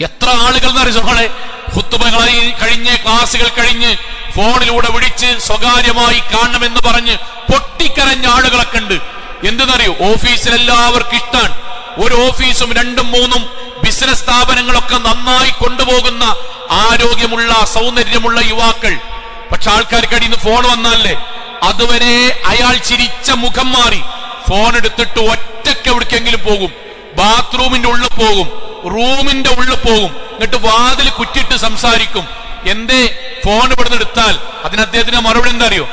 എത്ര ആളുകൾ എന്നറിയാം കുത്തുബകളായി കഴിഞ്ഞ് ക്ലാസ്സുകൾ കഴിഞ്ഞ് ഫോണിലൂടെ വിളിച്ച് സ്വകാര്യമായി കാണണമെന്ന് പറഞ്ഞ് പൊട്ടിക്കരഞ്ഞ ആളുകളൊക്കെ ഉണ്ട്. എന്തെന്നറിയോ? ഓഫീസിൽ എല്ലാവർക്കും ഇഷ്ടാണ്. ഒരു ഓഫീസും രണ്ടും മൂന്നും ബിസിനസ് സ്ഥാപനങ്ങളൊക്കെ നന്നായി കൊണ്ടുപോകുന്ന ആരോഗ്യമുള്ള സൗന്ദര്യമുള്ള യുവാക്കൾ. പക്ഷെ ആൾക്കാർക്ക് അടിയിൽ ഫോൺ വന്നാലേ അതുവരെ അയാൾ ചിരിച്ച മുഖം മാറി. ഫോൺ എടുത്തിട്ട് ഒറ്റയ്ക്ക് എവിടേക്കെങ്കിലും പോകും. ബാത്റൂമിന്റെ ഉള്ളിൽ പോകും. റൂമിന്റെ ഉള്ളിൽ പോകും. എന്നിട്ട് വാതിൽ കുറ്റിട്ട് സംസാരിക്കും. എന്തേ? ഫോൺ ഇവിടുന്ന് എടുത്താൽ അതിന് അദ്ദേഹത്തിന് മറുപടി എന്താ അറിയോ?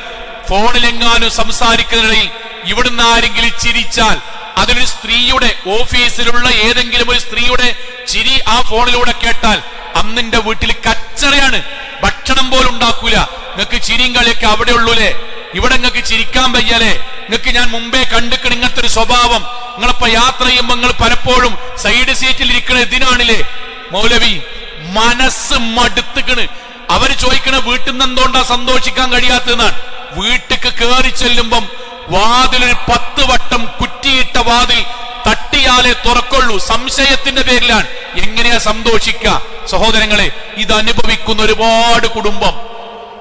ഫോണിലെങ്ങാനും സംസാരിക്കുന്നതിനിടയിൽ ഇവിടുന്ന് ആരെങ്കിലും ചിരിച്ചാൽ അതിനൊരു സ്ത്രീയുടെ ഓഫീസിലുള്ള ഏതെങ്കിലും ഒരു സ്ത്രീയുടെ ചിരി ആ ഫോണിലൂടെ കേട്ടാൽ അന്നിന്റെ വീട്ടിൽ കച്ചറയാണ്. ഭക്ഷണം പോലും ഉണ്ടാക്കൂല. നിങ്ങൾക്ക് ചിരിയും കളിയൊക്കെ അവിടെ ഉള്ളൂലേ? ഇവിടെ നിങ്ങൾക്ക് ചിരിക്കാൻ വയ്യലേ? നിങ്ങൾക്ക് ഞാൻ മുമ്പേ കണ്ടിക്കണ ഇങ്ങനത്തെ ഒരു സ്വഭാവം. നിങ്ങളിപ്പോ യാത്ര ചെയ്യുമ്പോ നിങ്ങൾ പലപ്പോഴും സൈഡ് സീറ്റിൽ ഇരിക്കണ ഇതിനാണില്ലേ മൗലവി മനസ്സ് മടുത്തുക്കണ്. അവർ ചോദിക്കണ വീട്ടിൽ നിന്ന് എന്തുകൊണ്ടാ സന്തോഷിക്കാൻ കഴിയാത്തതെന്നാണ്. വീട്ടിക്ക് കയറി ചെല്ലുമ്പം വാതിലൊരു പത്ത് വട്ടം കുറ്റിയിട്ട വാതിൽ തട്ടിയാലേ തുറക്കുള്ളൂ. സംശയത്തിന്റെ പേരിലാണ് എങ്ങനെയാ സന്തോഷിക്ക? സഹോദരങ്ങളെ ഇത് അനുഭവിക്കുന്ന ഒരുപാട് കുടുംബം.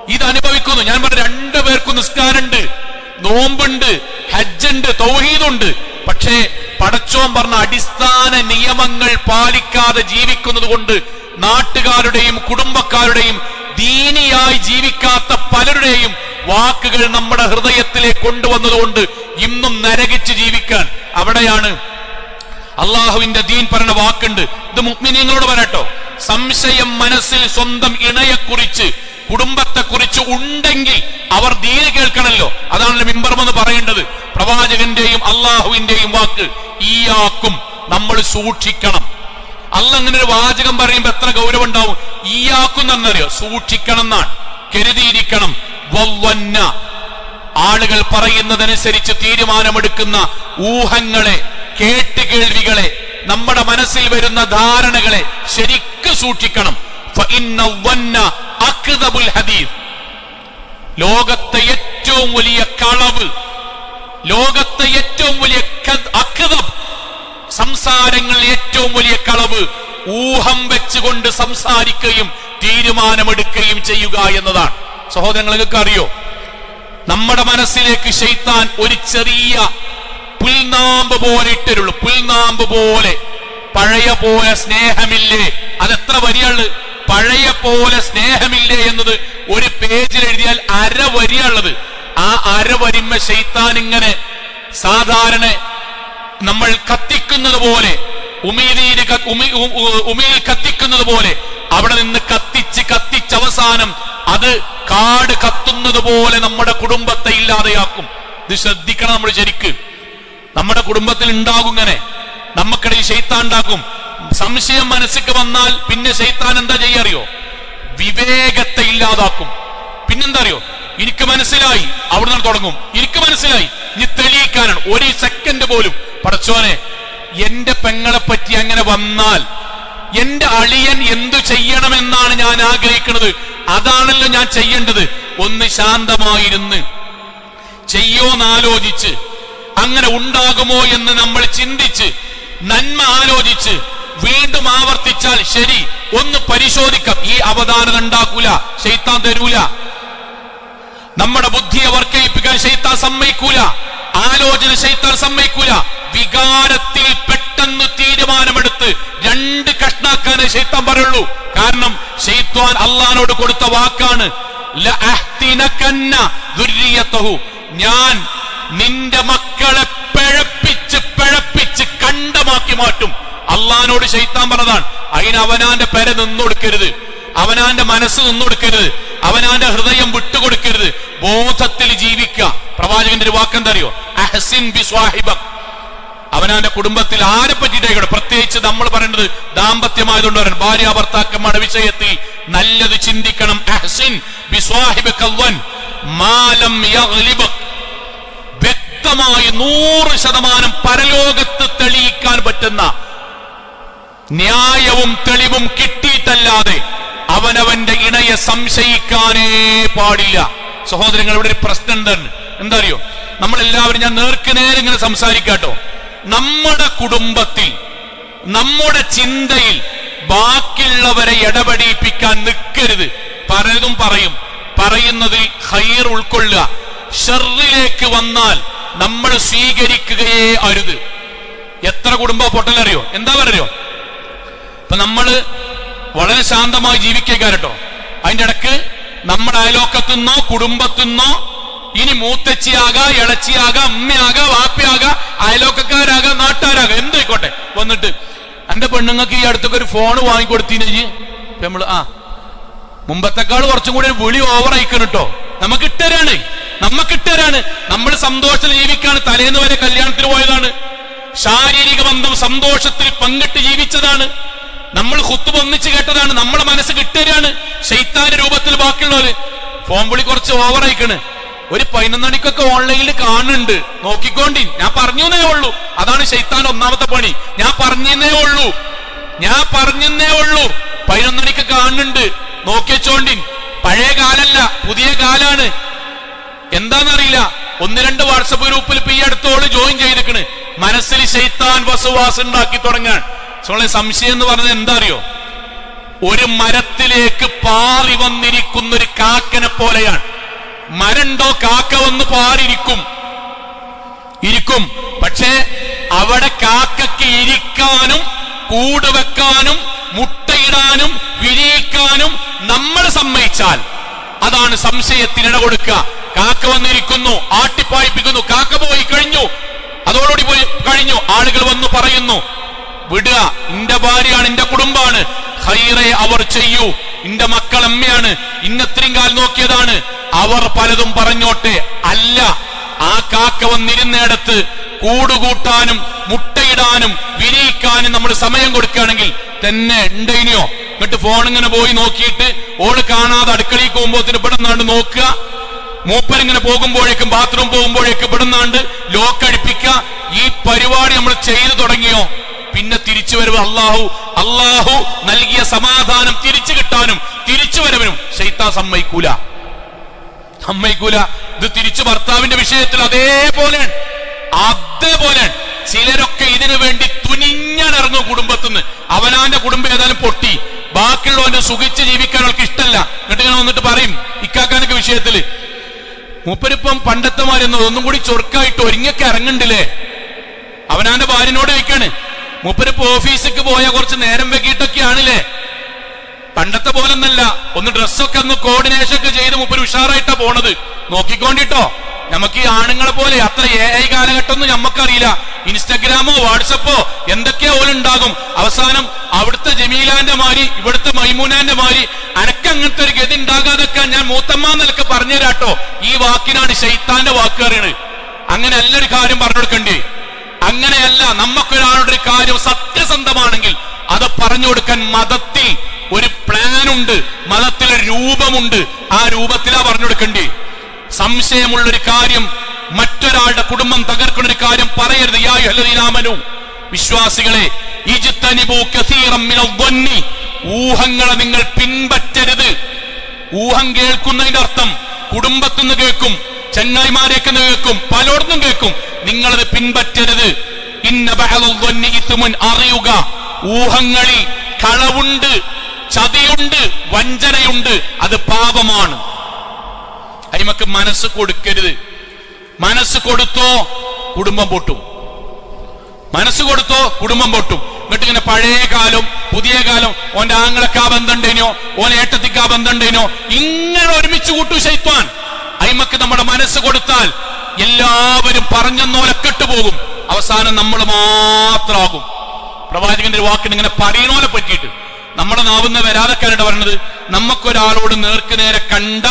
ഇത് അനുഭവിക്കുന്നു. ഞാൻ പറഞ്ഞ രണ്ടു പേർക്കും നിസ്കാരമുണ്ട്. നോമ്പുണ്ട് ഹജ്ജുണ്ട് തൗഹീദുണ്ട്. പക്ഷേ പടച്ചോൻ പറഞ്ഞ അടിസ്ഥാന നിയമങ്ങൾ പാലിക്കാതെ ജീവിക്കുന്നത് കൊണ്ട് നാട്ടുകാരുടെയും കുടുംബക്കാരുടെയും ദീനിയായി ജീവിക്കാത്ത പലരുടെയും വാക്കുകൾ നമ്മുടെ ഹൃദയത്തിലേക്ക് കൊണ്ടുവന്നതുകൊണ്ട് ഇന്നും നരകിച്ച് ജീവിക്കാൻ. അവിടെയാണ് അള്ളാഹുവിന്റെ ദീൻ പറഞ്ഞ വാക്കുണ്ട്. ഇത് മുഗ്മിനിയങ്ങളോട് പറയട്ടോ. സംശയം മനസ്സിൽ സ്വന്തം ഇണയെക്കുറിച്ച് കുടുംബത്തെക്കുറിച്ച് ഉണ്ടെങ്കിൽ അവർ ദീന കേൾക്കണല്ലോ. അതാണ് അതാണല്ലോ മിമ്പർമെന്ന് പറയേണ്ടത്. പ്രവാചകന്റെയും അള്ളാഹുവിന്റെയും വാക്ക് ഈ ആക്കും നമ്മൾ സൂക്ഷിക്കണം. അല്ല അങ്ങനെ ഒരു വാചകം പറയുമ്പോ എത്ര ഗൗരവം ഉണ്ടാവും ഈ ആക്കും എന്നറിയോ? സൂക്ഷിക്കണം എന്നാണ് കരുതിയിരിക്കണം ആളുകൾ പറയുന്നതനുസരിച്ച് തീരുമാനമെടുക്കുന്ന ഊഹങ്ങളെ കേട്ടുകേൾവികളെ നമ്മുടെ മനസ്സിൽ വരുന്ന ധാരണകളെ ശരിക്ക് സൂക്ഷിക്കണം. ലോകത്തെ ഏറ്റവും വലിയ കളവ് ലോകത്തെ ഏറ്റവും വലിയ സംസാരങ്ങളിൽ ഏറ്റവും വലിയ കളവ് ഊഹം വെച്ചുകൊണ്ട് സംസാരിക്കുകയും തീരുമാനമെടുക്കുകയും ചെയ്യുക എന്നതാണ്. സഹോദരങ്ങൾക്ക് അറിയോ? നമ്മുടെ മനസ്സിലേക്ക് ഷെയ്ത്താൻ ഒരു ചെറിയ പുൽനാമ്പ് പോലെ ഇട്ടരുള്ളൂ പുൽനാമ്പ് പോലെ പഴയ പോലെ സ്നേഹമില്ലേ? അതെത്ര വരിയുള്ളത് പഴയ പോലെ സ്നേഹമില്ലേ എന്നത് ഒരു പേജിൽ എഴുതിയാൽ അര വരിയുള്ളത് ആ അര വരിമ്മ ശൈത്താൻ ഇങ്ങനെ സാധാരണ നമ്മൾ കത്തിക്കുന്നത് പോലെ ഉമീദീര് ക- ഉമി- ഉ- ഉ- ഉമിയിൽ കത്തിക്കുന്നത് പോലെ അവിടെ നിന്ന് കത്തിച്ച് കത്തിച്ച് അവസാനം അത് കാട് കത്തുന്നത് പോലെ നമ്മുടെ കുടുംബത്തെ ഇല്ലാതെയാക്കും. ഇത് ശ്രദ്ധിക്കണം നമ്മൾ ശരിക്ക്. നമ്മുടെ കുടുംബത്തിൽ ഉണ്ടാകും ഇങ്ങനെ. നമുക്കിടയിൽ ശൈത്താൻ ഉണ്ടാക്കും. സംശയം മനസ്സിക്ക് വന്നാൽ പിന്നെ ശൈത്താൻ എന്താ ചെയ്യറിയോ വിവേകത്തെ ഇല്ലാതാക്കും. പിന്നെന്താ അറിയോ എനിക്ക് മനസ്സിലായി. അവിടെ നിന്ന് തുടങ്ങും. എനിക്ക് മനസ്സിലായി. ഇനി തെളിയിക്കാനാണ്. ഒരു സെക്കൻഡ് പോലും. പടച്ചോനെ എന്റെ പെങ്ങളെ പറ്റി അങ്ങനെ വന്നാൽ എന്റെ അളിയൻ എന്തു ചെയ്യണമെന്നാണ് ഞാൻ ആഗ്രഹിക്കുന്നത്. അതാണല്ലോ ഞാൻ ചെയ്യേണ്ടത്. ഒന്ന് ശാന്തമായിരുന്ന്. ചെയ്യോന്നാലോചിച്ച് അങ്ങനെ ഉണ്ടാകുമോ എന്ന് നമ്മൾ ചിന്തിച്ച്. നന്മ ആലോചിച്ച്. വീണ്ടും ആവർത്തിച്ചാൽ ശരി. ഒന്ന് പരിശോധിക്കാം. ഈ അവധാനത ഉണ്ടാക്കൂല. ശൈത്താൻ തരൂല. നമ്മുടെ ബുദ്ധിയെ വർക്കയിപ്പിക്കാൻ ശൈത്താൻ സമ്മതിക്കൂല. ആലോചന ശൈത്താൻ സമ്മതിക്കൂല. വികാരത്തിൽ പെട്ടെന്ന് തീരുമാനമെടുത്ത് രണ്ട് കഷ്ണാക്കാനേ ശൈത്താൻ പറയുള്ളൂ. കാരണം ശൈത്വാൻ അള്ളഹാനോട് കൊടുത്ത വാക്കാണ്. ഞാൻ നിന്റെ മക്കളെ പിഴപ്പിച്ച് പിഴപ്പിച്ച് കണ്ടമാക്കി മാറ്റും. അള്ളഹാനോട് ശൈത്താൻ പറഞ്ഞതാണ് അതിന് അവനാന്റെ പെര നിന്നൊടുക്കരുത്. അവനാന്റെ മനസ്സ് നിന്നൊടുക്കരുത്. അവനാന്റെ ഹൃദയം വിട്ടുകൊടുക്കരുത്. ബോധത്തിൽ ജീവിക്കുക. പ്രവാചകന്റെ ഒരു വാക്കെന്താ അറിയോ അഹസിൻ ബി അവനാന്റെ കുടുംബത്തിൽ ആരെ പറ്റിയിട്ടായിക്കോട്ടെ പ്രത്യേകിച്ച് നമ്മൾ പറയേണ്ടത് ദാമ്പത്യമായതുകൊണ്ട് പറയാൻ ഭാര്യ ഭർത്താക്കന്മാരുടെ വിഷയത്തിൽ നല്ലത് ചിന്തിക്കണം. അഹ്സിൻ മാലം വ്യക്തമായി നൂറ് ശതമാനം പരലോകത്ത് തെളിയിക്കാൻ പറ്റുന്ന ന്യായവും തെളിവും കിട്ടിയിട്ടല്ലാതെ അവനവന്റെ ഇണയെ സംശയിക്കാനേ പാടില്ല. സഹോദരങ്ങൾ ഇവിടെ ഒരു പ്രശ്നം എന്താണ് എന്താ അറിയോ നമ്മളെല്ലാവരും ഞാൻ നേർക്ക് നേരെ ഇങ്ങനെ സംസാരിക്കാട്ടോ. നമ്മുടെ കുടുംബത്തിൽ നമ്മുടെ ചിന്തയിൽ ബാക്കിയുള്ളവരെ ഇടപെടിപ്പിക്കാൻ നിൽക്കരുത്. പലതും പറയും പറയുന്നതിൽ ഹൈർ ഉൾക്കൊള്ളുക. ഷെറിലേക്ക് വന്നാൽ നമ്മൾ സ്വീകരിക്കുകയേ അരുത്. എത്ര കുടുംബ പൊട്ടലറിയോ? എന്താ പറയോ ഇപ്പൊ നമ്മൾ വളരെ ശാന്തമായി ജീവിക്കുക കേട്ടോ. അതിന്റെ ഇടയ്ക്ക് നമ്മുടെ അയലോക്കത്തുനിന്നോ കുടുംബത്തുനിന്നോ ഇനി മൂത്തച്ചിയാക ഇളച്ചിയാക അമ്മയാക വാപ്പയാക അയലോക്കക്കാരാക നാട്ടുകാരാക എന്തായിക്കോട്ടെ വന്നിട്ട് എന്റെ പെണ്ണുങ്ങൾക്ക് ഈ അടുത്തൊക്കെ ഒരു ഫോൺ വാങ്ങിക്കൊടുത്തിന് നമ്മൾ ആ മുമ്പത്തെക്കാൾ കുറച്ചും കൂടി വിളി ഓവർ അയക്കണം കേട്ടോ. നമുക്ക് ഇട്ടരാണ് നമുക്ക് ഇട്ടരാണ് നമ്മൾ സന്തോഷത്തിൽ ജീവിക്കാണ്. തലേന്ന് വരെ കല്യാണത്തിന് പോയതാണ്. ശാരീരിക ബന്ധം സന്തോഷത്തിൽ പങ്കിട്ട് ജീവിച്ചതാണ്. നമ്മൾ ഹുത്തുബ ഒന്നിച്ച് കേട്ടതാണ് നമ്മളെ മനസ്സ് കിട്ടുകയാണ് ശൈത്താന്റെ രൂപത്തിൽ ബാക്കിയുള്ളവര്. ഫോൺ വിളി കുറച്ച് ഓവർ അയക്കണ് ഒരു പതിനൊന്നണിക്കൊക്കെ ഓൺലൈനിൽ കാണുന്നുണ്ട്. നോക്കിക്കോണ്ടി. ഞാൻ പറഞ്ഞേ ഉള്ളൂ. അതാണ് ശൈത്താൻ ഒന്നാമത്തെ പണി. ഞാൻ പറഞ്ഞേ ഉള്ളൂ. ഞാൻ പറഞ്ഞേ ഉള്ളൂ. പതിനൊന്നണിക്ക് കാണുന്നുണ്ട്. നോക്കിച്ചോണ്ടിൻ പഴയ കാലല്ല പുതിയ കാലാണ്. എന്താന്നറിയില്ല. ഒന്ന് രണ്ട് വാട്സപ്പ് ഗ്രൂപ്പിൽ ഇപ്പൊ ഈ അടുത്തോൾ ജോയിൻ ചെയ്തിരിക്കണ് മനസ്സിൽ ശൈത്താൻ വസുവാസ് ഉണ്ടാക്കി തുടങ്ങാൻ. സോളെ സംശയം എന്ന് പറഞ്ഞത് എന്താ അറിയോ ഒരു മരത്തിലേക്ക് പാറി വന്നിരിക്കുന്ന ഒരു കാക്കനെ പോലെയാണ്. മരണ്ടോ കാക്ക വന്ന് പാറിയിരിക്കും. ഇരിക്കും. പക്ഷേ അവിടെ കാക്കയ്ക്ക് ഇരിക്കാനും കൂട് വെക്കാനും മുട്ടയിടാനും വിരിയിക്കാനും നമ്മൾ സമ്മതിച്ചാൽ അതാണ് സംശയത്തിന് ഇട കൊടുക്കുക. കാക്ക വന്നിരിക്കുന്നു ആട്ടിപ്പായിപ്പിക്കുന്നു. കാക്ക പോയി കഴിഞ്ഞു. അതോടുകൂടി പോയി കഴിഞ്ഞു. ആളുകൾ വന്നു പറയുന്നു വിടുക. ഇന്റെ ഭാര്യയാണ് ഇന്റെ കുടുംബമാണ്. ഹൈറെ അവർ ചെയ്യൂ. ഇന്റെ മക്കൾ അമ്മയാണ്. ഇന്നത്രയും കാൽ നോക്കിയതാണ്. അവർ പലതും പറഞ്ഞോട്ടെ. അല്ല ആ കാക്ക വന്നിരുന്നിടത്ത് കൂടുകൂട്ടാനും മുട്ടയിടാനും വിരിയിക്കാനും നമ്മൾ സമയം കൊടുക്കുകയാണെങ്കിൽ തന്നെ ഉണ്ടയിനിയോ എന്നിട്ട് ഫോൺ ഇങ്ങനെ പോയി നോക്കിയിട്ട് ഓൾ കാണാതെ അടുക്കളയിൽ പോകുമ്പോത്തിന് ഇവിടെ നോക്കുക. മൂപ്പരിങ്ങനെ പോകുമ്പോഴേക്കും ബാത്റൂം പോകുമ്പോഴേക്കും ഇവിടെ നിന്നാണ്ട് ലോക്ക് അടിപ്പിക്കുക. ഈ പരിപാടി നമ്മൾ ചെയ്തു തുടങ്ങിയോ? തിരിച്ചു വരവ് അള്ളാഹു അള്ളാഹു നൽകിയ സമാധാനം തിരിച്ചു കിട്ടാനും തിരിച്ചു വരവിനും ശൈത്താൻ സമ്മതിക്കൂല. സമ്മതിക്കൂല. ഇത് തിരിച്ചു ഭർത്താവിന്റെ വിഷയത്തിൽ അതേപോലെ അതേപോലെ ചിലരൊക്കെ ഇതിനു വേണ്ടി തുനിഞ്ഞിറങ്ങും കുടുംബത്തുനിന്ന്. അവനാന്റെ കുടുംബം ഏതായാലും പൊട്ടി. ബാക്കിയുള്ളവന്റെ സുഖിച്ച് ജീവിക്കാൻ അവൾക്ക് ഇഷ്ടമല്ല. എന്നിട്ട് ഇങ്ങനെ വന്നിട്ട് പറയും ഇക്കാക്കാനൊക്കെ വിഷയത്തിൽ മൂപ്പരിപ്പം പണ്ടത്തെ ഒന്നും കൂടി ചൊറുക്കായിട്ട് ഒരുങ്ങൊക്കെ ഇറങ്ങണ്ടില്ലേ അവനാന്റെ ഭാര്യനോട് ചോദിക്കാണ് മൂപ്പരിപ്പോ ഓഫീസിക്ക് പോയ കുറച്ച് നേരം വെക്കിയിട്ടൊക്കെയാണില്ലേ പണ്ടത്തെ പോലൊന്നല്ല. ഒന്ന് ഡ്രസ്സൊക്കെ ഒന്ന് കോർഡിനേഷൻ ഒക്കെ ചെയ്ത് മുപ്പര് ഉഷാറായിട്ടാ പോണത്. നോക്കിക്കോണ്ടിട്ടോ നമുക്ക് ഈ ആണുങ്ങളെ പോലെ അത്ര എ ഐ കാലഘട്ടമൊന്നും നമുക്കറിയില്ല ഇൻസ്റ്റഗ്രാമോ വാട്സപ്പോ എന്തൊക്കെയോ ഉണ്ടാകും അവസാനം അവിടുത്തെ ജമീലാന്റെ മാരി ഇവിടുത്തെ മൈമൂനാന്റെ മാരി അനക്ക് അങ്ങനത്തെ ഒരു ഗതി ഉണ്ടാകാതൊക്കെ ഞാൻ മൂത്തമ്മ നിലയ്ക്ക് പറഞ്ഞുതരാട്ടോ. ഈ വാക്കിനാണ് ശൈത്താന്റെ വാക്ക് അറിയണത് അങ്ങനെ നല്ലൊരു കാര്യം പറഞ്ഞു കൊടുക്കണ്ടേ അങ്ങനെയല്ല നമുക്കൊരാളുടെ ഒരു കാര്യം സത്യസന്ധമാണെങ്കിൽ അത് പറഞ്ഞു കൊടുക്കാൻ മതത്തിൽ ഒരു പ്ലാൻ ഉണ്ട് മതത്തിൽ ഒരു രൂപമുണ്ട്. ആ രൂപത്തിലാ പറഞ്ഞു കൊടുക്കണ്ടേ? സംശയമുള്ളൊരു കാര്യം മറ്റൊരാളുടെ കുടുംബം തകർക്കുന്ന ഒരു കാര്യം പറയരുത്. യാമനു വിശ്വാസികളെ ഊഹങ്ങളെ നിങ്ങൾ പിൻപറ്റരുത്. ഊഹം കേൾക്കുന്നതിന്റെ അർത്ഥം കുടുംബത്തുനിന്ന് കേൾക്കും ചെങ്ങായിമാരെയൊക്കെ കേൾക്കും പലയിടത്തും കേൾക്കും. നിങ്ങളത് പിൻപറ്റരുത്. അറിയുക. ഊഹങ്ങളിൽ കളവുണ്ട് ചതിയുണ്ട് വഞ്ചനയുണ്ട്. അത് പാപമാണ്. അരിമക്ക് മനസ്സ് കൊടുക്കരുത്. മനസ്സ് കൊടുത്തോ കുടുംബം പൊട്ടും. മനസ്സ് കൊടുത്തോ കുടുംബം പൊട്ടും. എന്നിട്ട് ഇങ്ങനെ പഴയ കാലം പുതിയ കാലം ഓന്റെ ആങ്ങളക്കാ ബന്ധണ്ടേനോ ഓൻ ഏട്ടത്തിക്കാ ബന്ധണ്ടേനോ ഇങ്ങനെ ഒരുമിച്ച് കൂട്ടു ശൈത്വാൻ. അയിമക്ക് നമ്മുടെ മനസ്സ് കൊടുത്താൽ എല്ലാവരും പറഞ്ഞെന്നോലെ കെട്ടുപോകും. അവസാനം നമ്മൾ മാത്രമാകും. പ്രവാചകന്റെ ഒരു വാക്കിന് ഇങ്ങനെ പറയണോലെ പറ്റിയിട്ട് നമ്മുടെ നാവുന്ന വരാതെക്കാനായിട്ട് പറഞ്ഞത് നമുക്കൊരാളോട് നേർക്ക് നേരെ കണ്ട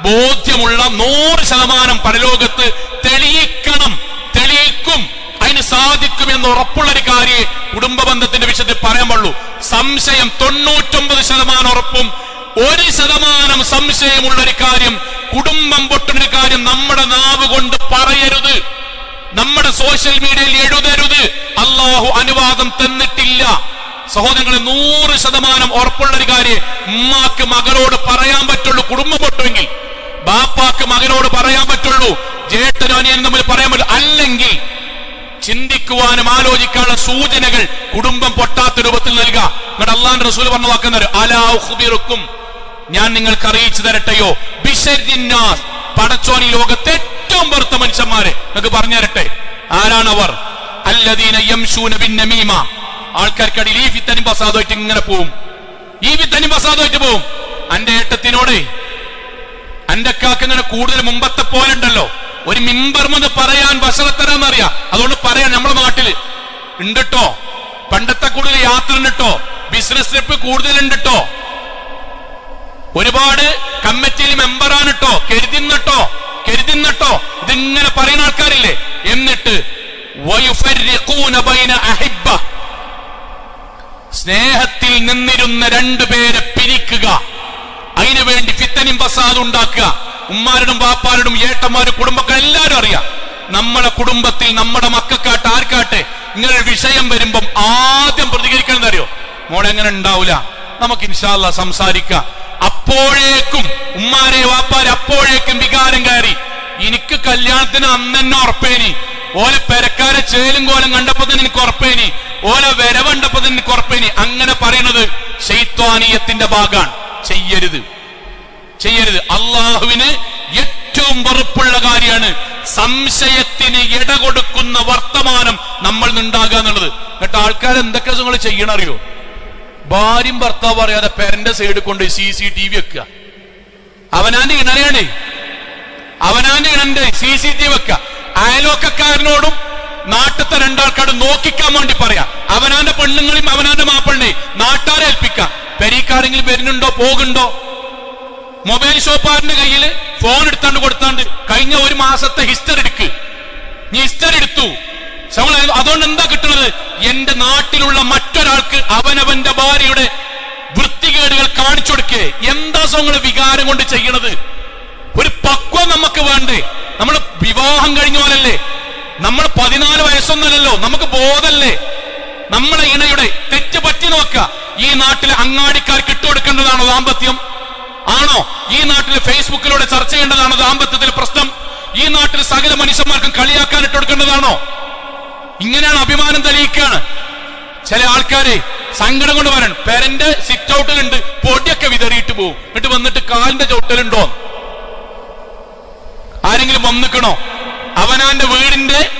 ബോധ്യമുള്ള നൂറ് ശതമാനം പരലോകത്ത് തെളിയിക്കണം തെളിയിക്കും അതിന് സാധിക്കും എന്ന് ഉറപ്പുള്ള ഒരു കാര്യം കുടുംബ ബന്ധത്തിന്റെ വിഷയത്തിൽ പറയാൻ പാടുള്ളൂ. സംശയം തൊണ്ണൂറ്റൊമ്പത് ശതമാനം ഉറപ്പും ഒരു ശതമാനം സംശയമുള്ള ഒരു കാര്യം കുടുംബം പൊട്ടുന്ന കാര്യം നമ്മുടെ നാവ് കൊണ്ട് പറയരുത്. നമ്മുടെ സോഷ്യൽ മീഡിയയിൽ എഴുതരുത്. അള്ളാഹു അനുവാദം തന്നിട്ടില്ല. സഹോദരങ്ങളെ നൂറ് ശതമാനം ഉറപ്പുള്ള ഒരു കാര്യം ഉമ്മാക്ക് മകനോട് പറയാൻ പറ്റുള്ളൂ കുടുംബം പൊട്ടുമെങ്കിൽ. ബാപ്പാക്ക് മകനോട് പറയാൻ പറ്റുള്ളൂ. ജേട്ടനും അനിയനും തമ്മിൽ പറയാൻ പറ്റുള്ളൂ അല്ലെങ്കിൽ ചിന്തിക്കുവാനും ആലോചിക്കാനുള്ള സൂചനകൾ കുടുംബം പൊട്ടാത്ത രൂപത്തിൽ നൽകുക. എന്നിട്ട് അള്ളാന്റെ റസൂൽ പറഞ്ഞു വാക്കുന്നവർ അലാഹുബിറുക്കും ഞാൻ നിങ്ങൾക്ക് അറിയിച്ചു തരട്ടെയോ? ബിഷരിന്നാസ് പടച്ചോൻ ഈ ലോകത്തെ ഏറ്റവും വെറുത്ത മനുഷ്യന്മാരെ. നിങ്ങൾക്ക് പറഞ്ഞു തരട്ടെ? ആരാണവർ അല്ലദീന യംശൂന ബിൻ നമീമ. ആൾക്കാർക്കടിയിൽ ഈ ഫിത്തനും ഫസാദുമായിട്ട് ഇങ്ങനെ പോവും. ഈ ഫിത്തനും ഫസാദുമായിട്ട് പോവും. അന്റെ ഏട്ടത്തിനോടേ അന്റെ കാക്ക് ഇങ്ങനെ കൂടുതൽ മുമ്പത്തെ പോലെ ഉണ്ടല്ലോ. ഒരു മിമ്പർമെന്ന് പറയാൻ വഷളത്തരാന്നറിയാം അതുകൊണ്ട് പറയാൻ നമ്മുടെ നാട്ടിൽ. ഉണ്ടിട്ടോ? പണ്ടത്തെ കൂടുതൽ യാത്ര ഉണ്ടിട്ടോ? ബിസിനസ് ട്രിപ്പ് കൂടുതൽ ഉണ്ടിട്ടോ? ഒരുപാട് കമ്മിറ്റിയിൽ മെമ്പറാണ് കരുതിന്നിട്ടോ? കരുതിന്നിട്ടോ? ഇതിങ്ങനെ പറയുന്ന ആൾക്കാരില്ലേ? എന്നിട്ട്. സ്നേഹത്തിൽ നിന്നിരുന്ന രണ്ടുപേരെ പിരിക്കുക. അതിനുവേണ്ടി ഫിത്തനും ഫസാദ് ഉണ്ടാക്കുക. ഉമ്മാരുടെ വാപ്പാരുടെ ഏട്ടന്മാരും കുടുംബക്കാർ എല്ലാവരും അറിയാം. നമ്മളെ കുടുംബത്തിൽ നമ്മുടെ മക്കൾക്കാട്ട് ആർക്കാട്ടെ ഇങ്ങനെ വിഷയം വരുമ്പം ആദ്യം പ്രതികരിക്കണം അറിയോ? മോളെ എങ്ങനെ ഉണ്ടാവൂല. നമുക്ക് ഇൻഷാല്ല സംസാരിക്കാം. അപ്പോഴേക്കും ഉമ്മാരെ വാപ്പാരെ അപ്പോഴേക്കും വികാരം കയറി. എനിക്ക് കല്യാണത്തിന് അന്നെന്നെ ഉറപ്പേനി. ഓലെ പെരക്കാരെ ചേലും കോലം കണ്ടപ്പോ തന്നെ എനിക്ക് ഉറപ്പേനി. ഓലെ വരവണ്ടപ്പോ തന്നെ എനിക്ക് ഉറപ്പേനി. അങ്ങനെ പറയുന്നത് ശൈത്വാനീയത്തിന്റെ ഭാഗമാണ് ചെയ്യരുത്. ചെയ്യരുത്. അള്ളാഹുവിന് ഏറ്റവും വെറുപ്പുള്ള കാര്യമാണ് സംശയത്തിന് ഇട കൊടുക്കുന്ന വർത്തമാനം നമ്മൾ നിന്നുണ്ടാകുക എന്നുള്ളത്. എന്നിട്ട് ആൾക്കാർ എന്തൊക്കെ നിങ്ങൾ ചെയ്യണറിയോ ഭാര്യയും ഭർത്താവ് അറിയാതെ പെരന്റെ സൈഡ് കൊണ്ട് സി സി ടി വി വെക്കുക. അവനാന്റെ ഇണനെയാണ് അവനാന്റെ ഇണന്റെ സി സി ടി വി വെക്കുക. അയലോക്കക്കാരനോടും നാട്ടത്തെ രണ്ടാൾക്കാരും നോക്കിക്കാൻ വേണ്ടി പറയാ. അവനാന്റെ പെണ്ണുങ്ങളെയും അവനാന്റെ മാപ്പിളിനെയും നാട്ടാരെ ഏൽപ്പിക്കാം. പെരീക്കാരെങ്കിലും വരുന്നുണ്ടോ? പോകുന്നുണ്ടോ? മൊബൈൽ ഷോപ്പാറിന്റെ കയ്യിൽ ഫോൺ എടുത്താണ്ട് കൊടുത്താണ്ട് കഴിഞ്ഞ ഒരു മാസത്തെ ഹിസ്റ്ററി എടുക്ക്. നീ ഹിസ്റ്ററി എടുത്തു. അതുകൊണ്ട് എന്താ കിട്ടുന്നത് എന്റെ നാട്ടിലുള്ള മറ്റൊരാൾക്ക് അവനവന്റെ ഭാര്യയുടെ വൃത്തികേടുകൾ കാണിച്ചു കൊടുക്കേ. എന്താ സോങ്ങൾ വികാരം കൊണ്ട് ചെയ്യണത്? ഒരു പക്വം നമുക്ക് വേണ്ടേ? നമ്മൾ വിവാഹം കഴിഞ്ഞ പോലല്ലേ? നമ്മൾ പതിനാല് വയസ്സൊന്നുമല്ലല്ലോ നമുക്ക് ബോധല്ലേ? നമ്മളെ ഇണയുടെ തെറ്റ് പറ്റി നോക്ക ഈ നാട്ടിലെ അങ്ങാടിക്കാർക്ക് ഇട്ടുകൊടുക്കേണ്ടതാണോ ദാമ്പത്യം? ആണോ? ഈ നാട്ടിൽ ഫേസ്ബുക്കിലൂടെ ചർച്ച ചെയ്യേണ്ടതാണോ? ദാമ്പത്യത്തിൽ പ്രശ്നം. ഈ നാട്ടിൽ സകല മനുഷ്യന്മാർക്കും കളിയാക്കാൻ ഇട്ടുകൊടുക്കേണ്ടതാണോ? ഇങ്ങനെയാണ് അഭിമാനം തെളിയിക്കുകയാണ് ചില ആൾക്കാരെ സങ്കടം കൊണ്ട് വരണം പെരന്റെ സിറ്റ് ഔട്ടിലുണ്ട് പൊടിയൊക്കെ വിതറിയിട്ട് പോകും എന്നിട്ട് വന്നിട്ട് കാലിന്റെ ചവിട്ടലുണ്ടോ? ആരെങ്കിലും വന്നിക്കണോ? അവനാന്റെ വീടിന്റെ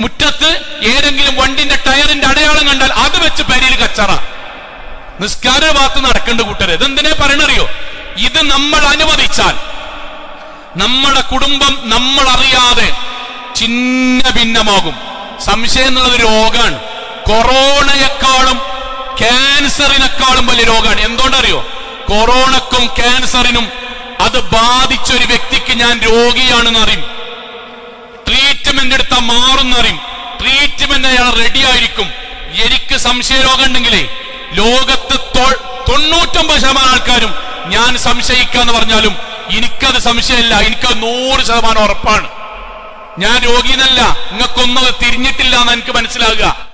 മുറ്റത്ത് ഏതെങ്കിലും വണ്ടിന്റെ ടയറിന്റെ അടയാളം കണ്ടാൽ അത് വെച്ച് പരിയിൽ കച്ചറ. നിസ്കാര ഭാഗത്ത് നടക്കേണ്ട കൂട്ടരെ. ഇതെന്തിനെ പറയണറിയോ? ഇത് നമ്മൾ അനുവദിച്ചാൽ നമ്മുടെ കുടുംബം നമ്മൾ അറിയാതെ ചിന്ന ഭിന്നമാകും. സംശയം എന്നുള്ളത് രോഗമാണ്. കൊറോണയെക്കാളും ക്യാൻസറിനേക്കാളും വലിയ രോഗമാണ്. എന്തുകൊണ്ടറിയോ? കൊറോണക്കും ക്യാൻസറിനും അത് ബാധിച്ച ഒരു വ്യക്തിക്ക് ഞാൻ രോഗിയാണെന്ന് അറിയും ട്രീറ്റ്മെന്റ് എടുത്താൽ മാറുന്നറിയും. ട്രീറ്റ്മെന്റ് അയാൾ റെഡി ആയിരിക്കും. എനിക്ക് സംശയരോഗം ഉണ്ടെങ്കിലേ ലോകത്ത് തൊണ്ണൂറ്റൊമ്പത് ശതമാനം ആൾക്കാരും ഞാൻ സംശയിക്കാന്ന് പറഞ്ഞാലും എനിക്കത് സംശയമല്ല. എനിക്കത് നൂറ് ശതമാനം ഉറപ്പാണ്. ഞാൻ രോഗീനല്ല നിങ്ങൾക്കൊന്നും അത് തിരിഞ്ഞിട്ടില്ല എന്ന് എനിക്ക് മനസ്സിലാകുക.